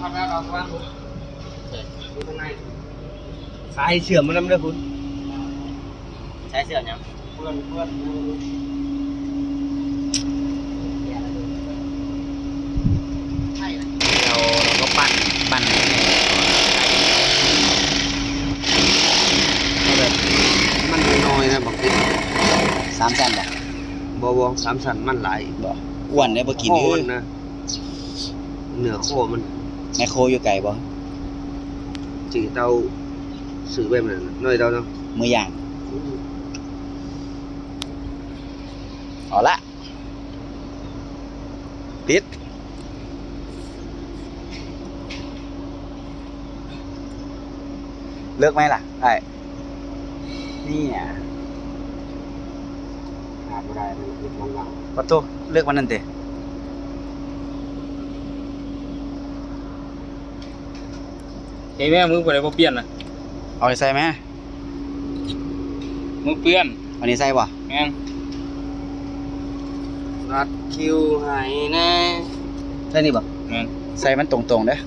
ทำแล้วเราครับดูข้างในสายเชื่อมมันนำเด้คุณใช้เสื้อยังเพื่อนเพื่อนเราเราก็ปั้นปั้นให้แน่มันน้อยนะบางทีสามชั้นบ่บ่บ่สามสันมันหลายบ่อ้วนได้บ่กินเด้อนนะเนื้อโคมัน แมคโครอยู่ไกลบ่ สีเตาซื้อแบบนั้นน่ะน้อยเตาเนาะ มือย่างเอาละปิดเลิกไหมล่ะไอ้นี่อ่ะ ขาดบ่ได้มันเป็นว่าง ปะโตเลือกวันนั้นเตะ เฮ้ยแม่มือไปไหนบ่เปลี่ยนนะเอาไปใส่ไหมมือเปลี่ยนเอานี้ใส่บ่แม่งๆรัดคิวให้แน่ใส่นี่บ่แม่งใส่มันตรงๆเด้อ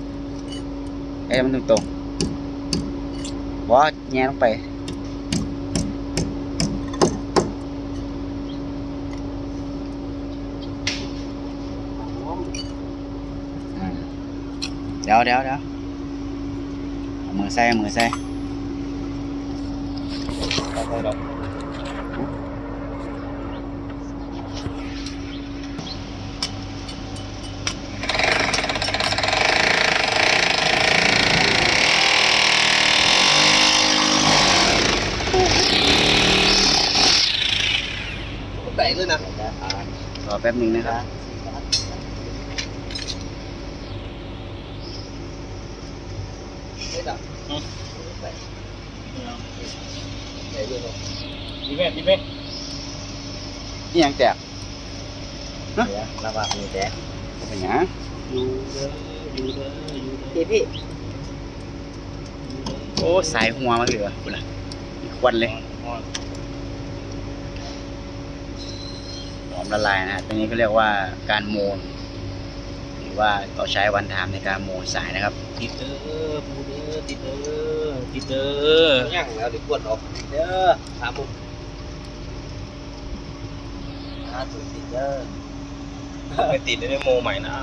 ไอ้มันตรงๆบ่แง่ลงไปอืมเดี๋ยวเดี๋ยวเดี๋ยว เอามือใส่เอามือใส่เอาไปดอกแตกด้วยนะรอแป๊บหนึงนะครับ ไม่ดับแตกด้วยเนาะดีแม่ดีแม่นี่ยังแตกระบาดมีแตกเป็นหยังอยู่เด้ออยู่เด้ออยู่เด้อพี่พี่โอ้สายหัวมาเหลือคุณล่ะมีควันเลยหอมละลายนะฮะตัวนี้ก็เรียกว่าการโมนห รือว่าเราใช้วันไทามในการโมนสายนะครับติดเด้อปูเด้อติดเด้อติดเด้อยังแล้วเดี๋ยวกวนออกเด้อถามผมห้าสิบเด้อไปติดในโมใหม่นะ